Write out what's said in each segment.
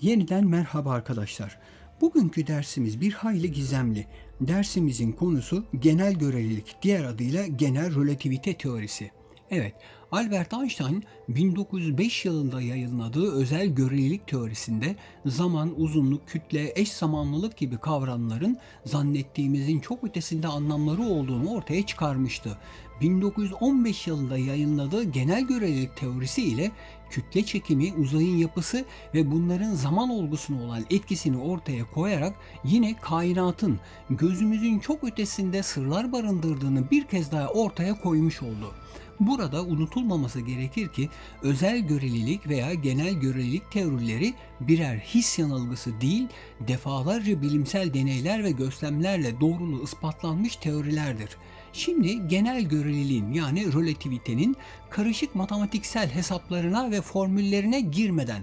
Yeniden merhaba arkadaşlar. Bugünkü dersimiz bir hayli gizemli. Dersimizin konusu genel görelilik, diğer adıyla genel relativite teorisi. Evet, Albert Einstein 1905 yılında yayınladığı özel görelilik teorisinde zaman, uzunluk, kütle, eş zamanlılık gibi kavramların zannettiğimizin çok ötesinde anlamları olduğunu ortaya çıkarmıştı. 1915 yılında yayınladığı genel görelilik teorisi ile kütle çekimi, uzayın yapısı ve bunların zaman olgusuna olan etkisini ortaya koyarak yine kainatın gözümüzün çok ötesinde sırlar barındırdığını bir kez daha ortaya koymuş oldu. Burada unutulmaması gerekir ki özel görelilik veya genel görelilik teorileri birer his yanılgısı değil, defalarca bilimsel deneyler ve gözlemlerle doğruluğu ispatlanmış teorilerdir. Şimdi genel göreliliğin yani relativitenin karışık matematiksel hesaplarına ve formüllerine girmeden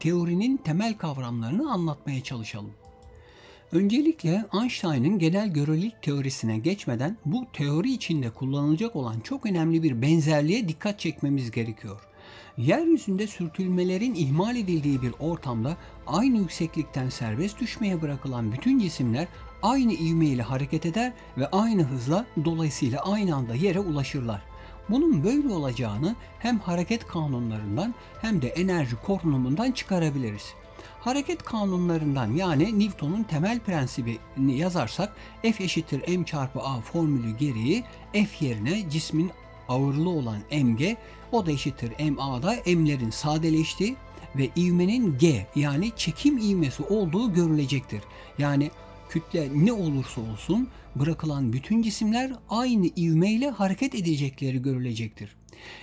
teorinin temel kavramlarını anlatmaya çalışalım. Öncelikle Einstein'ın genel görelilik teorisine geçmeden bu teori içinde kullanılacak olan çok önemli bir benzerliğe dikkat çekmemiz gerekiyor. Yeryüzünde sürtünmelerin ihmal edildiği bir ortamda aynı yükseklikten serbest düşmeye bırakılan bütün cisimler aynı ivme ile hareket eder ve aynı hızla dolayısıyla aynı anda yere ulaşırlar. Bunun böyle olacağını hem hareket kanunlarından hem de enerji korunumundan çıkarabiliriz. Hareket kanunlarından yani Newton'un temel prensibini yazarsak F eşittir m çarpı a formülü gereği F yerine cismin ağırlığı olan mg o da eşittir ma'da m'lerin sadeleştiği ve ivmenin g yani çekim ivmesi olduğu görülecektir. Yani kütle ne olursa olsun bırakılan bütün cisimler aynı ivmeyle hareket edecekleri görülecektir.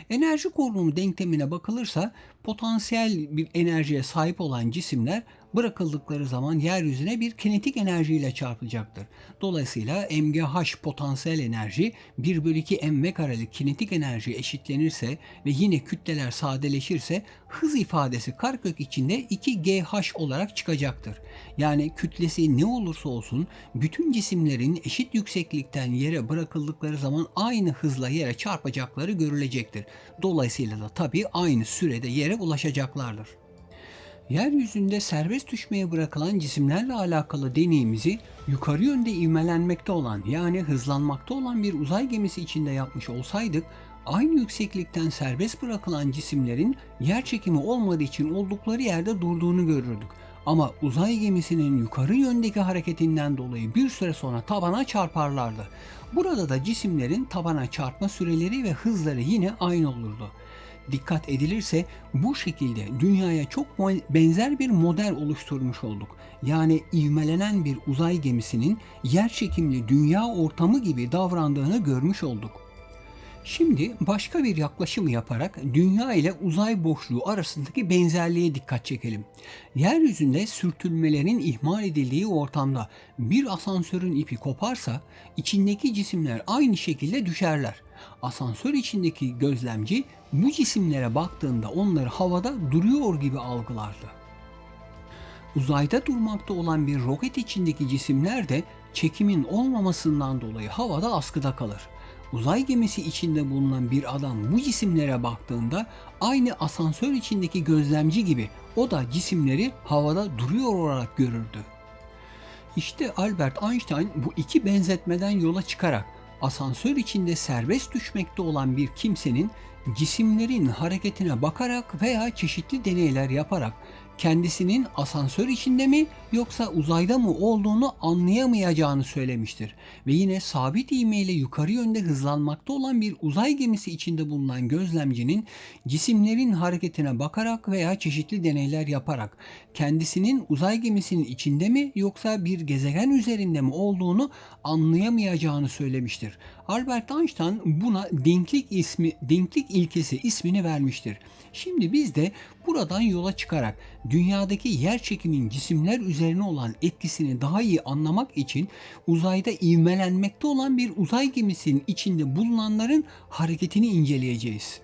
Enerji korunumu denklemine bakılırsa potansiyel bir enerjiye sahip olan cisimler bırakıldıkları zaman yeryüzüne bir kinetik enerjiyle çarpılacaktır. Dolayısıyla MGH potansiyel enerji 1 bölü 2 mv karelik kinetik enerji eşitlenirse ve yine kütleler sadeleşirse hız ifadesi karekök içinde 2GH olarak çıkacaktır. Yani kütlesi ne olursa olsun bütün cisimlerin eşit yükseklikten yere bırakıldıkları zaman aynı hızla yere çarpacakları görülecektir. Dolayısıyla da tabii aynı sürede yere ulaşacaklardır. Yeryüzünde serbest düşmeye bırakılan cisimlerle alakalı deneyimizi yukarı yönde ivmelenmekte olan yani hızlanmakta olan bir uzay gemisi içinde yapmış olsaydık aynı yükseklikten serbest bırakılan cisimlerin yer çekimi olmadığı için oldukları yerde durduğunu görürdük. Ama uzay gemisinin yukarı yöndeki hareketinden dolayı bir süre sonra tabana çarparlardı. Burada da cisimlerin tabana çarpma süreleri ve hızları yine aynı olurdu dikkat edilirse bu şekilde dünyaya çok benzer bir model oluşturmuş olduk. Yani ivmelenen bir uzay gemisinin yer çekimli dünya ortamı gibi davrandığını görmüş olduk. Şimdi başka bir yaklaşım yaparak dünya ile uzay boşluğu arasındaki benzerliğe dikkat çekelim. Yeryüzünde sürtünmelerin ihmal edildiği ortamda bir asansörün ipi koparsa içindeki cisimler aynı şekilde düşerler. Asansör içindeki gözlemci bu cisimlere baktığında onları havada duruyor gibi algılardı. Uzayda durmakta olan bir roket içindeki cisimler de çekimin olmamasından dolayı havada askıda kalır. Uzay gemisi içinde bulunan bir adam bu cisimlere baktığında aynı asansör içindeki gözlemci gibi o da cisimleri havada duruyor olarak görürdü. İşte Albert Einstein bu iki benzetmeden yola çıkarak asansör içinde serbest düşmekte olan bir kimsenin cisimlerin hareketine bakarak veya çeşitli deneyler yaparak kendisinin asansör içinde mi yoksa uzayda mı olduğunu anlayamayacağını söylemiştir. Ve yine sabit ivmeyle yukarı yönde hızlanmakta olan bir uzay gemisi içinde bulunan gözlemcinin cisimlerin hareketine bakarak veya çeşitli deneyler yaparak kendisinin uzay gemisinin içinde mi yoksa bir gezegen üzerinde mi olduğunu anlayamayacağını söylemiştir. Albert Einstein buna denklik ismi, denklik ilkesi ismini vermiştir. Şimdi biz de buradan yola çıkarak dünyadaki yer çekiminin cisimler üzerine olan etkisini daha iyi anlamak için uzayda ivmelenmekte olan bir uzay gemisinin içinde bulunanların hareketini inceleyeceğiz.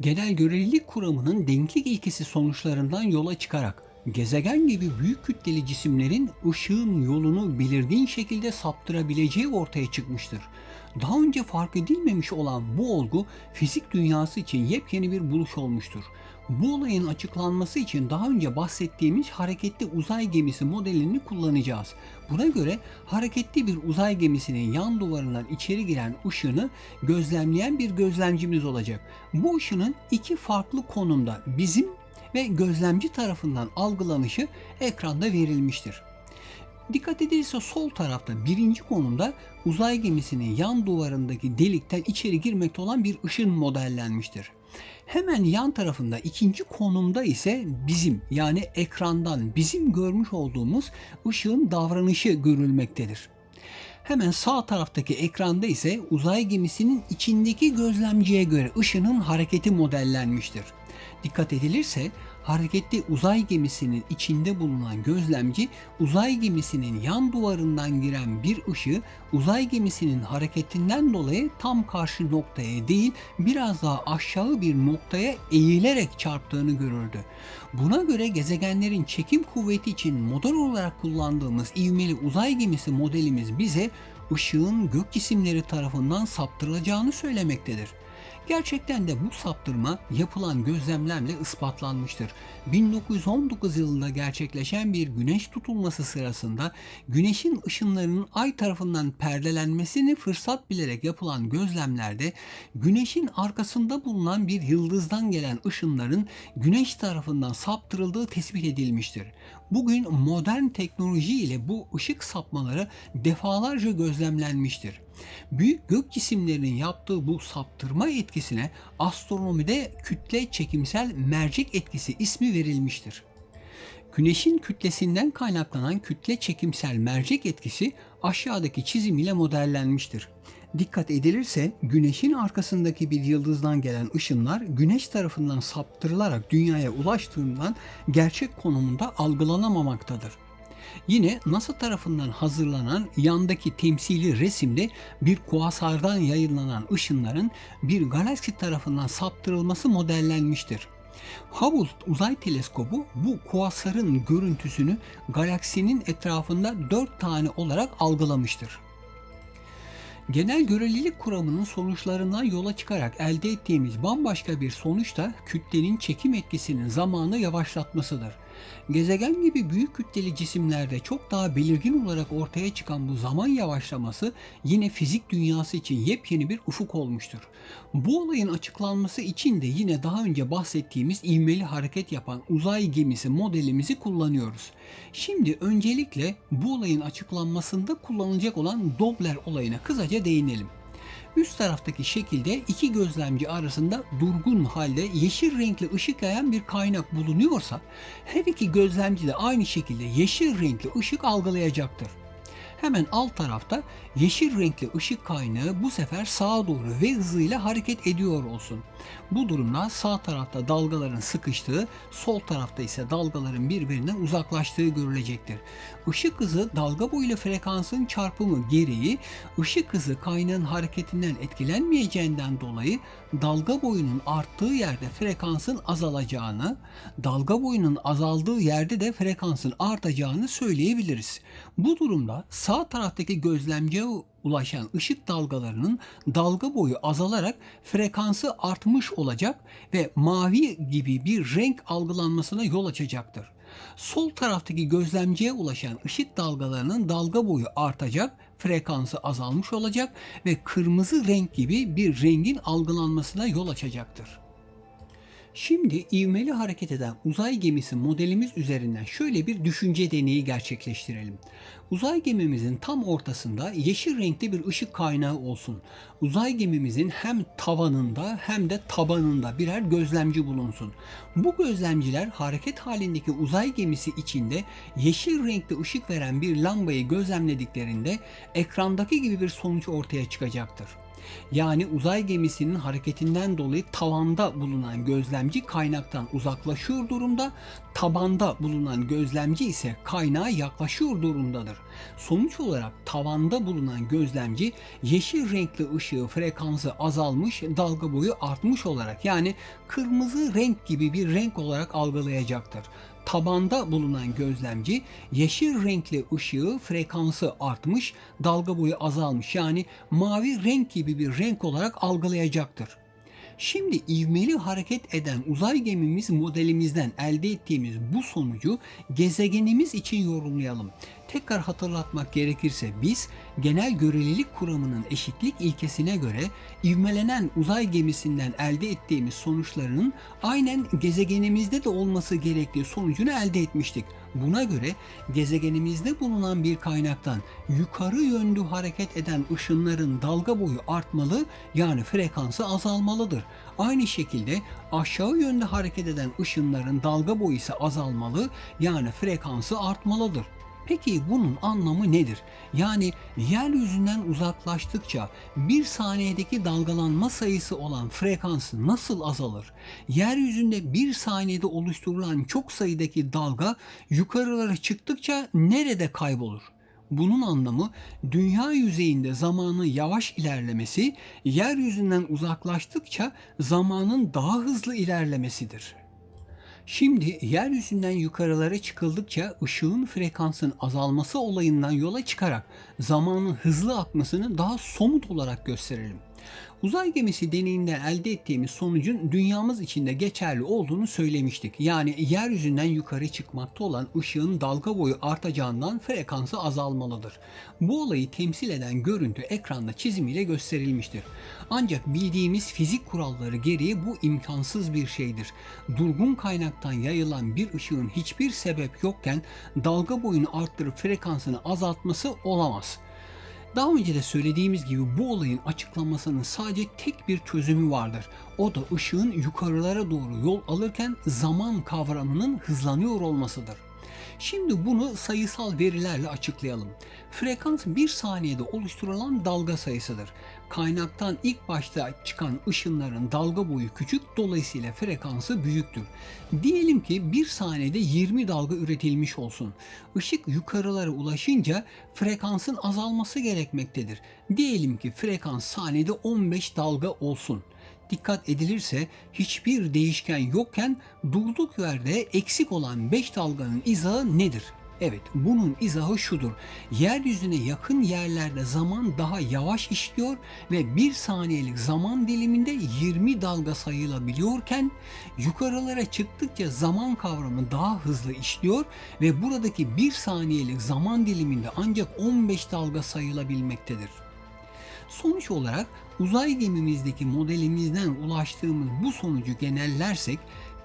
Genel görelilik kuramının denklik ilkesi sonuçlarından yola çıkarak gezegen gibi büyük kütleli cisimlerin ışığın yolunu belirgin şekilde saptırabileceği ortaya çıkmıştır. Daha önce fark edilmemiş olan bu olgu fizik dünyası için yepyeni bir buluş olmuştur. Bu olayın açıklanması için daha önce bahsettiğimiz hareketli uzay gemisi modelini kullanacağız. Buna göre hareketli bir uzay gemisinin yan duvarından içeri giren ışını gözlemleyen bir gözlemcimiz olacak. Bu ışının iki farklı konumda bizim ve gözlemci tarafından algılanışı ekranda verilmiştir. Dikkat edilirse sol tarafta birinci konumda uzay gemisinin yan duvarındaki delikten içeri girmekte olan bir ışın modellenmiştir. Hemen yan tarafında ikinci konumda ise bizim yani ekrandan bizim görmüş olduğumuz ışığın davranışı görülmektedir. Hemen sağ taraftaki ekranda ise uzay gemisinin içindeki gözlemciye göre ışının hareketi modellenmiştir. Dikkat edilirse hareketli uzay gemisinin içinde bulunan gözlemci uzay gemisinin yan duvarından giren bir ışığı uzay gemisinin hareketinden dolayı tam karşı noktaya değil biraz daha aşağı bir noktaya eğilerek çarptığını görürdü. Buna göre gezegenlerin çekim kuvveti için model olarak kullandığımız ivmeli uzay gemisi modelimiz bize ışığın gök cisimleri tarafından saptırılacağını söylemektedir. Gerçekten de bu saptırma yapılan gözlemlerle ispatlanmıştır. 1919 yılında gerçekleşen bir güneş tutulması sırasında güneşin ışınlarının ay tarafından perdelenmesini fırsat bilerek yapılan gözlemlerde güneşin arkasında bulunan bir yıldızdan gelen ışınların güneş tarafından saptırıldığı tespit edilmiştir. Bugün modern teknoloji ile bu ışık sapmaları defalarca gözlemlenmiştir. Büyük gök cisimlerinin yaptığı bu saptırma etkisine astronomide kütle çekimsel mercek etkisi ismi verilmiştir. Güneşin kütlesinden kaynaklanan kütle çekimsel mercek etkisi aşağıdaki çizim ile modellenmiştir. Dikkat edilirse güneşin arkasındaki bir yıldızdan gelen ışınlar güneş tarafından saptırılarak dünyaya ulaştığından gerçek konumunda algılanamamaktadır. Yine NASA tarafından hazırlanan yandaki temsili resimde bir kuasardan yayınlanan ışınların bir galaksi tarafından saptırılması modellenmiştir. Hubble uzay teleskobu bu kuasarın görüntüsünü galaksinin etrafında 4 tane olarak algılamıştır. Genel görelilik kuramının sonuçlarından yola çıkarak elde ettiğimiz bambaşka bir sonuç da kütlenin çekim etkisinin zamanı yavaşlatmasıdır. Gezegen gibi büyük kütleli cisimlerde çok daha belirgin olarak ortaya çıkan bu zaman yavaşlaması yine fizik dünyası için yepyeni bir ufuk olmuştur. Bu olayın açıklanması için de yine daha önce bahsettiğimiz ivmeli hareket yapan uzay gemisi modelimizi kullanıyoruz. Şimdi öncelikle bu olayın açıklanmasında kullanılacak olan Doppler olayına kısaca değinelim. Üst taraftaki şekilde iki gözlemci arasında durgun halde yeşil renkli ışık yayan bir kaynak bulunuyorsa her iki gözlemci de aynı şekilde yeşil renkli ışık algılayacaktır. Hemen alt tarafta yeşil renkli ışık kaynağı bu sefer sağa doğru ve hızıyla hareket ediyor olsun. Bu durumda sağ tarafta dalgaların sıkıştığı, sol tarafta ise dalgaların birbirinden uzaklaştığı görülecektir. Işık hızı dalga boyuyla frekansın çarpımı gereği ışık hızı kaynağın hareketinden etkilenmeyeceğinden dolayı dalga boyunun arttığı yerde frekansın azalacağını, dalga boyunun azaldığı yerde de frekansın artacağını söyleyebiliriz. Bu durumda sağ taraftaki gözlemciye ulaşan ışık dalgalarının dalga boyu azalarak frekansı artmış olacak ve mavi gibi bir renk algılanmasına yol açacaktır. Sol taraftaki gözlemciye ulaşan ışık dalgalarının dalga boyu artacak, frekansı azalmış olacak ve kırmızı renk gibi bir rengin algılanmasına yol açacaktır. Şimdi ivmeli hareket eden uzay gemisi modelimiz üzerinden şöyle bir düşünce deneyi gerçekleştirelim. Uzay gemimizin tam ortasında yeşil renkli bir ışık kaynağı olsun. Uzay gemimizin hem tavanında hem de tabanında birer gözlemci bulunsun. Bu gözlemciler hareket halindeki uzay gemisi içinde yeşil renkli ışık veren bir lambayı gözlemlediklerinde ekrandaki gibi bir sonuç ortaya çıkacaktır. Yani uzay gemisinin hareketinden dolayı tavanda bulunan gözlemci kaynaktan uzaklaşıyor durumda, tabanda bulunan gözlemci ise kaynağa yaklaşıyor durumdadır. Sonuç olarak tavanda bulunan gözlemci yeşil renkli ışığı frekansı azalmış, dalga boyu artmış olarak yani kırmızı renk gibi bir renk olarak algılayacaktır tabanda bulunan gözlemci yeşil renkli ışığı frekansı artmış, dalga boyu azalmış yani mavi renk gibi bir renk olarak algılayacaktır. Şimdi ivmeli hareket eden uzay gemimiz modelimizden elde ettiğimiz bu sonucu gezegenimiz için yorumlayalım. Tekrar hatırlatmak gerekirse biz genel görelilik kuramının eşitlik ilkesine göre ivmelenen uzay gemisinden elde ettiğimiz sonuçlarının aynen gezegenimizde de olması gerektiği sonucunu elde etmiştik. Buna göre gezegenimizde bulunan bir kaynaktan yukarı yönlü hareket eden ışınların dalga boyu artmalı yani frekansı azalmalıdır. Aynı şekilde aşağı yönlü hareket eden ışınların dalga boyu ise azalmalı yani frekansı artmalıdır. Peki bunun anlamı nedir? Yani yeryüzünden uzaklaştıkça bir saniyedeki dalgalanma sayısı olan frekansı nasıl azalır? Yeryüzünde bir saniyede oluşturulan çok sayıdaki dalga yukarılara çıktıkça nerede kaybolur? Bunun anlamı dünya yüzeyinde zamanın yavaş ilerlemesi, yeryüzünden uzaklaştıkça zamanın daha hızlı ilerlemesidir. Şimdi yeryüzünden yukarılara çıkıldıkça ışığın frekansın azalması olayından yola çıkarak zamanın hızlı akmasını daha somut olarak gösterelim. Uzay gemisi deneyinden elde ettiğimiz sonucun dünyamız içinde geçerli olduğunu söylemiştik. Yani yeryüzünden yukarı çıkmakta olan ışığın dalga boyu artacağından frekansı azalmalıdır. Bu olayı temsil eden görüntü ekranda çizim ile gösterilmiştir. Ancak bildiğimiz fizik kuralları gereği bu imkansız bir şeydir. Durgun kaynaktan yayılan bir ışığın hiçbir sebep yokken dalga boyunu arttırıp frekansını azaltması olamaz. Daha önce de söylediğimiz gibi bu olayın açıklamasının sadece tek bir çözümü vardır. O da ışığın yukarılara doğru yol alırken zaman kavramının hızlanıyor olmasıdır. Şimdi bunu sayısal verilerle açıklayalım. Frekans bir saniyede oluşturulan dalga sayısıdır. Kaynaktan ilk başta çıkan ışınların dalga boyu küçük dolayısıyla frekansı büyüktür. Diyelim ki bir saniyede 20 dalga üretilmiş olsun. Işık yukarılara ulaşınca frekansın azalması gerekmektedir. Diyelim ki frekans saniyede 15 dalga olsun dikkat edilirse hiçbir değişken yokken durduk yerde eksik olan 5 dalganın izahı nedir? Evet, bunun izahı şudur. Yeryüzüne yakın yerlerde zaman daha yavaş işliyor ve bir saniyelik zaman diliminde 20 dalga sayılabiliyorken yukarılara çıktıkça zaman kavramı daha hızlı işliyor ve buradaki bir saniyelik zaman diliminde ancak 15 dalga sayılabilmektedir. Sonuç olarak uzay gemimizdeki modelimizden ulaştığımız bu sonucu genellersek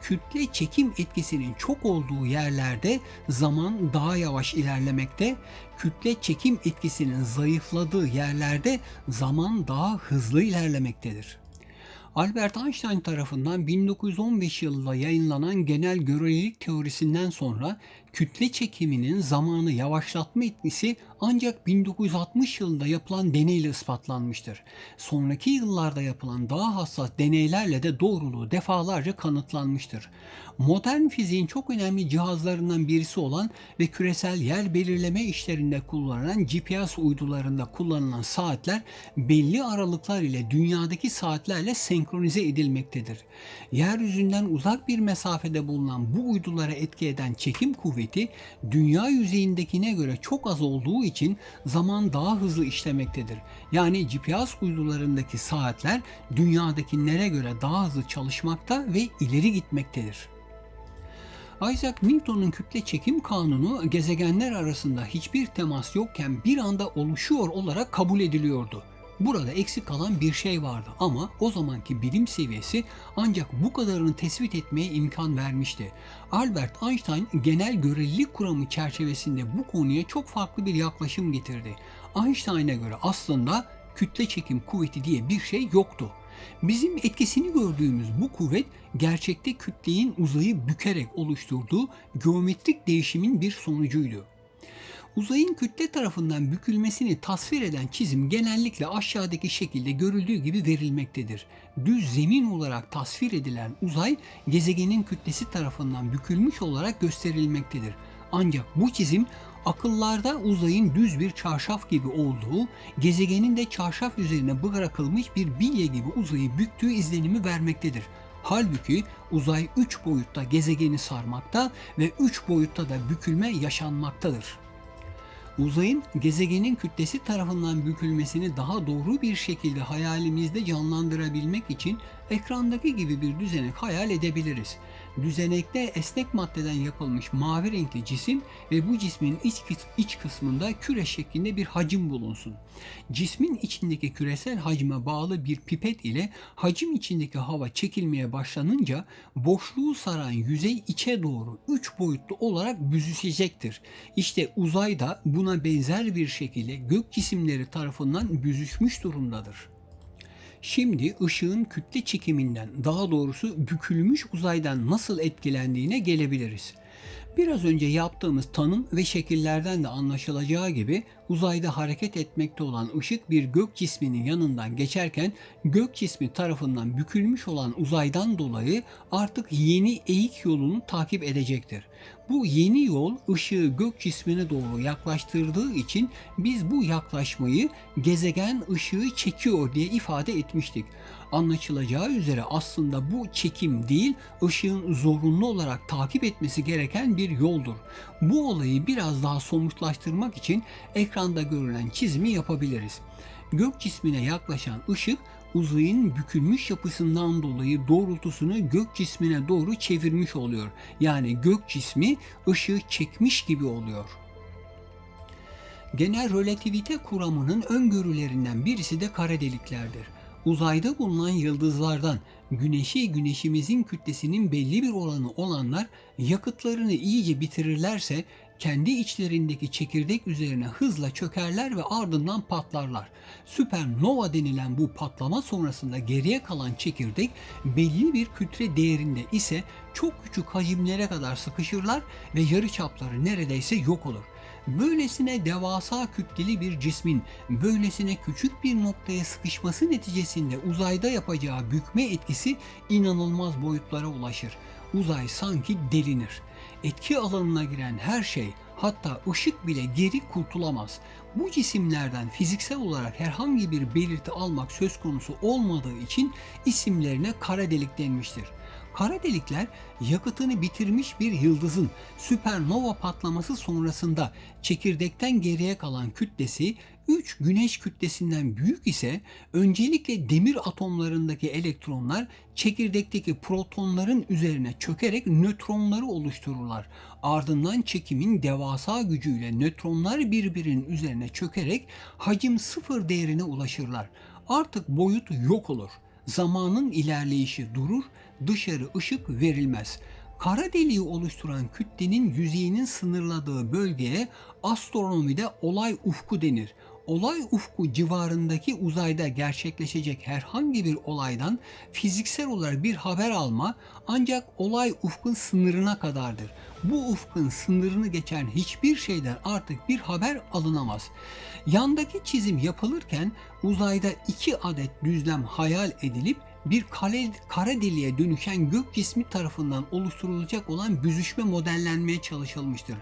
kütle çekim etkisinin çok olduğu yerlerde zaman daha yavaş ilerlemekte, kütle çekim etkisinin zayıfladığı yerlerde zaman daha hızlı ilerlemektedir. Albert Einstein tarafından 1915 yılında yayınlanan genel görelilik teorisinden sonra kütle çekiminin zamanı yavaşlatma etkisi ancak 1960 yılında yapılan deneyle ispatlanmıştır. Sonraki yıllarda yapılan daha hassas deneylerle de doğruluğu defalarca kanıtlanmıştır. Modern fiziğin çok önemli cihazlarından birisi olan ve küresel yer belirleme işlerinde kullanılan GPS uydularında kullanılan saatler belli aralıklar ile dünyadaki saatlerle senkronize edilmektedir. Yeryüzünden uzak bir mesafede bulunan bu uydulara etki eden çekim kuvveti dünya yüzeyindekine göre çok az olduğu için zaman daha hızlı işlemektedir. Yani GPS uydularındaki saatler dünyadakilere göre daha hızlı çalışmakta ve ileri gitmektedir. Isaac Newton'un kütle çekim kanunu gezegenler arasında hiçbir temas yokken bir anda oluşuyor olarak kabul ediliyordu. Burada eksik kalan bir şey vardı ama o zamanki bilim seviyesi ancak bu kadarını tespit etmeye imkan vermişti. Albert Einstein genel görelilik kuramı çerçevesinde bu konuya çok farklı bir yaklaşım getirdi. Einstein'a göre aslında kütle çekim kuvveti diye bir şey yoktu. Bizim etkisini gördüğümüz bu kuvvet gerçekte kütleyin uzayı bükerek oluşturduğu geometrik değişimin bir sonucuydu. Uzayın kütle tarafından bükülmesini tasvir eden çizim genellikle aşağıdaki şekilde görüldüğü gibi verilmektedir. Düz zemin olarak tasvir edilen uzay gezegenin kütlesi tarafından bükülmüş olarak gösterilmektedir. Ancak bu çizim akıllarda uzayın düz bir çarşaf gibi olduğu, gezegenin de çarşaf üzerine bırakılmış bir bilye gibi uzayı büktüğü izlenimi vermektedir. Halbuki uzay 3 boyutta gezegeni sarmakta ve 3 boyutta da bükülme yaşanmaktadır. Uzayın gezegenin kütlesi tarafından bükülmesini daha doğru bir şekilde hayalimizde canlandırabilmek için Ekrandaki gibi bir düzenek hayal edebiliriz. Düzenekte esnek maddeden yapılmış mavi renkli cisim ve bu cismin iç, iç kısmında küre şeklinde bir hacim bulunsun. Cismin içindeki küresel hacme bağlı bir pipet ile hacim içindeki hava çekilmeye başlanınca boşluğu saran yüzey içe doğru üç boyutlu olarak büzüşecektir. İşte uzay da buna benzer bir şekilde gök cisimleri tarafından büzüşmüş durumdadır. Şimdi ışığın kütle çekiminden, daha doğrusu bükülmüş uzaydan nasıl etkilendiğine gelebiliriz. Biraz önce yaptığımız tanım ve şekillerden de anlaşılacağı gibi uzayda hareket etmekte olan ışık bir gök cisminin yanından geçerken gök cismi tarafından bükülmüş olan uzaydan dolayı artık yeni eğik yolunu takip edecektir. Bu yeni yol ışığı gök cismine doğru yaklaştırdığı için biz bu yaklaşmayı gezegen ışığı çekiyor diye ifade etmiştik. Anlaşılacağı üzere aslında bu çekim değil, ışığın zorunlu olarak takip etmesi gereken bir yoldur. Bu olayı biraz daha somutlaştırmak için ekranda görülen çizimi yapabiliriz. Gök cismine yaklaşan ışık uzayın bükülmüş yapısından dolayı doğrultusunu gök cismine doğru çevirmiş oluyor. Yani gök cismi ışığı çekmiş gibi oluyor. Genel relativite kuramının öngörülerinden birisi de kara deliklerdir. Uzayda bulunan yıldızlardan güneşi güneşimizin kütlesinin belli bir oranı olanlar yakıtlarını iyice bitirirlerse kendi içlerindeki çekirdek üzerine hızla çökerler ve ardından patlarlar. Süpernova denilen bu patlama sonrasında geriye kalan çekirdek belli bir kütle değerinde ise çok küçük hacimlere kadar sıkışırlar ve yarıçapları neredeyse yok olur. Böylesine devasa kütleli bir cismin böylesine küçük bir noktaya sıkışması neticesinde uzayda yapacağı bükme etkisi inanılmaz boyutlara ulaşır. Uzay sanki delinir. Etki alanına giren her şey hatta ışık bile geri kurtulamaz. Bu cisimlerden fiziksel olarak herhangi bir belirti almak söz konusu olmadığı için isimlerine kara delik denmiştir. Kara delikler yakıtını bitirmiş bir yıldızın süpernova patlaması sonrasında çekirdekten geriye kalan kütlesi 3 güneş kütlesinden büyük ise öncelikle demir atomlarındaki elektronlar çekirdekteki protonların üzerine çökerek nötronları oluştururlar. Ardından çekimin devasa gücüyle nötronlar birbirinin üzerine çökerek hacim sıfır değerine ulaşırlar. Artık boyut yok olur. Zamanın ilerleyişi durur, dışarı ışık verilmez. Kara deliği oluşturan kütlenin yüzeyinin sınırladığı bölgeye astronomide olay ufku denir. Olay ufku civarındaki uzayda gerçekleşecek herhangi bir olaydan fiziksel olarak bir haber alma ancak olay ufkun sınırına kadardır. Bu ufkun sınırını geçen hiçbir şeyden artık bir haber alınamaz. Yandaki çizim yapılırken uzayda iki adet düzlem hayal edilip bir kale, kara deliğe dönüşen gök cismi tarafından oluşturulacak olan büzüşme modellenmeye çalışılmıştır.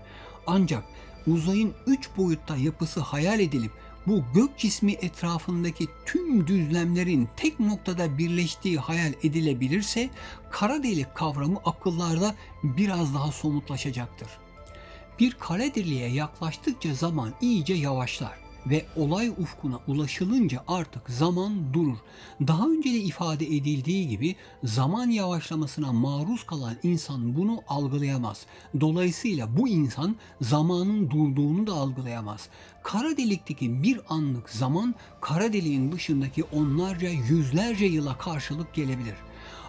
Ancak uzayın üç boyutta yapısı hayal edilip bu gök cismi etrafındaki tüm düzlemlerin tek noktada birleştiği hayal edilebilirse kara delik kavramı akıllarda biraz daha somutlaşacaktır. Bir kara deliğe yaklaştıkça zaman iyice yavaşlar ve olay ufkuna ulaşılınca artık zaman durur. Daha önce de ifade edildiği gibi zaman yavaşlamasına maruz kalan insan bunu algılayamaz. Dolayısıyla bu insan zamanın durduğunu da algılayamaz. Kara delikteki bir anlık zaman kara deliğin dışındaki onlarca yüzlerce yıla karşılık gelebilir.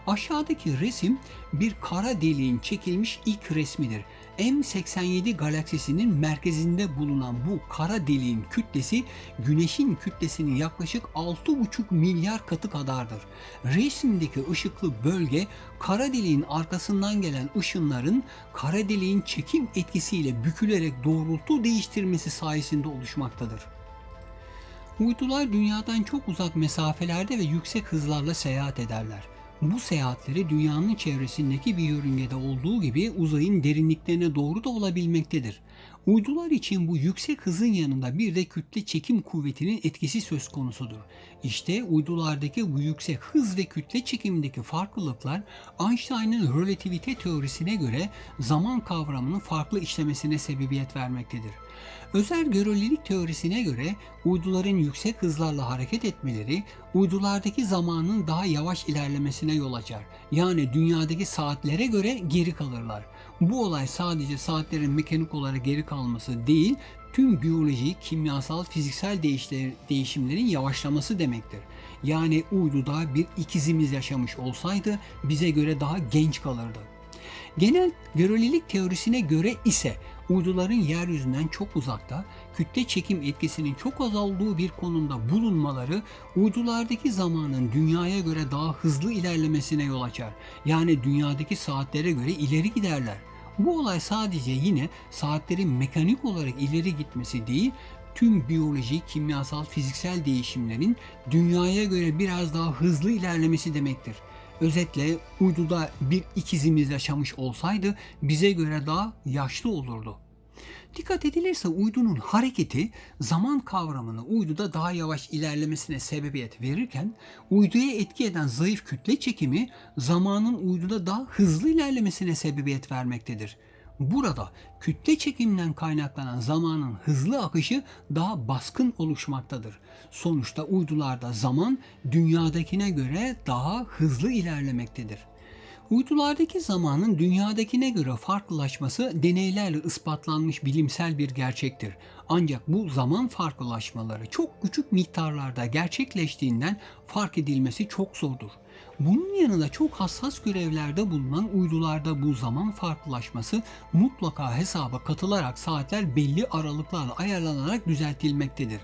Aşağıdaki resim bir kara deliğin çekilmiş ilk resmidir. M87 galaksisinin merkezinde bulunan bu kara deliğin kütlesi Güneş'in kütlesinin yaklaşık 6,5 milyar katı kadardır. Resimdeki ışıklı bölge kara deliğin arkasından gelen ışınların kara deliğin çekim etkisiyle bükülerek doğrultu değiştirmesi sayesinde oluşmaktadır. Uydular dünyadan çok uzak mesafelerde ve yüksek hızlarla seyahat ederler. Bu seyahatleri dünyanın çevresindeki bir yörüngede olduğu gibi uzayın derinliklerine doğru da olabilmektedir. Uydular için bu yüksek hızın yanında bir de kütle çekim kuvvetinin etkisi söz konusudur. İşte uydulardaki bu yüksek hız ve kütle çekimindeki farklılıklar Einstein'ın relativite teorisine göre zaman kavramının farklı işlemesine sebebiyet vermektedir. Özel görelilik teorisine göre uyduların yüksek hızlarla hareket etmeleri uydulardaki zamanın daha yavaş ilerlemesine yol açar. Yani dünyadaki saatlere göre geri kalırlar. Bu olay sadece saatlerin mekanik olarak geri kalması değil, tüm biyolojik, kimyasal, fiziksel değişimlerin yavaşlaması demektir. Yani uyduda bir ikizimiz yaşamış olsaydı bize göre daha genç kalırdı. Genel görelilik teorisine göre ise uyduların yeryüzünden çok uzakta, kütle çekim etkisinin çok az olduğu bir konumda bulunmaları uydulardaki zamanın dünyaya göre daha hızlı ilerlemesine yol açar. Yani dünyadaki saatlere göre ileri giderler. Bu olay sadece yine saatlerin mekanik olarak ileri gitmesi değil, tüm biyolojik, kimyasal, fiziksel değişimlerin dünyaya göre biraz daha hızlı ilerlemesi demektir. Özetle uyduda bir ikizimiz yaşamış olsaydı bize göre daha yaşlı olurdu. Dikkat edilirse uydunun hareketi zaman kavramını uyduda daha yavaş ilerlemesine sebebiyet verirken uyduya etki eden zayıf kütle çekimi zamanın uyduda daha hızlı ilerlemesine sebebiyet vermektedir. Burada kütle çekiminden kaynaklanan zamanın hızlı akışı daha baskın oluşmaktadır. Sonuçta uydularda zaman dünyadakine göre daha hızlı ilerlemektedir. Uydulardaki zamanın dünyadakine göre farklılaşması deneylerle ispatlanmış bilimsel bir gerçektir. Ancak bu zaman farklılaşmaları çok küçük miktarlarda gerçekleştiğinden fark edilmesi çok zordur. Bunun yanında çok hassas görevlerde bulunan uydularda bu zaman farklılaşması mutlaka hesaba katılarak saatler belli aralıklarla ayarlanarak düzeltilmektedir.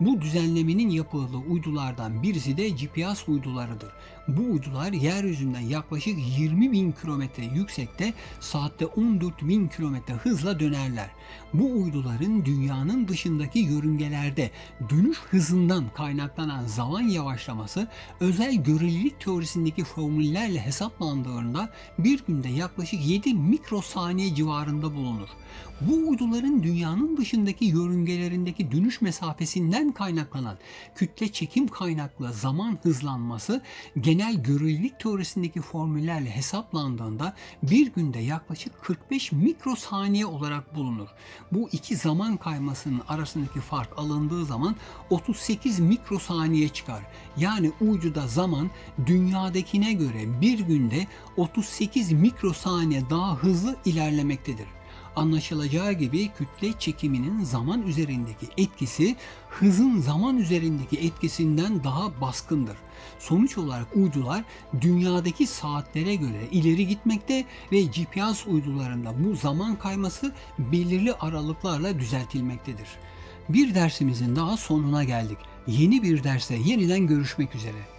Bu düzenlemenin yapıldığı uydulardan birisi de GPS uydularıdır. Bu uydular yeryüzünden yaklaşık 20 bin kilometre yüksekte saatte 14 bin kilometre hızla dönerler. Bu uyduların dünyanın dışındaki yörüngelerde dönüş hızından kaynaklanan zaman yavaşlaması özel görelilik teorisindeki formüllerle hesaplandığında bir günde yaklaşık 7 mikrosaniye civarında bulunur. Bu uyduların dünyanın dışındaki yörüngelerindeki dönüş mesafesinden kaynaklanan kütle çekim kaynaklı zaman hızlanması genel görelilik teorisindeki formüllerle hesaplandığında bir günde yaklaşık 45 mikrosaniye olarak bulunur. Bu iki zaman kaymasının arasındaki fark alındığı zaman 38 mikrosaniye çıkar. Yani uyduda zaman dünyadakine göre bir günde 38 mikrosaniye daha hızlı ilerlemektedir. Anlaşılacağı gibi kütle çekiminin zaman üzerindeki etkisi hızın zaman üzerindeki etkisinden daha baskındır. Sonuç olarak uydular dünyadaki saatlere göre ileri gitmekte ve GPS uydularında bu zaman kayması belirli aralıklarla düzeltilmektedir. Bir dersimizin daha sonuna geldik. Yeni bir derste yeniden görüşmek üzere.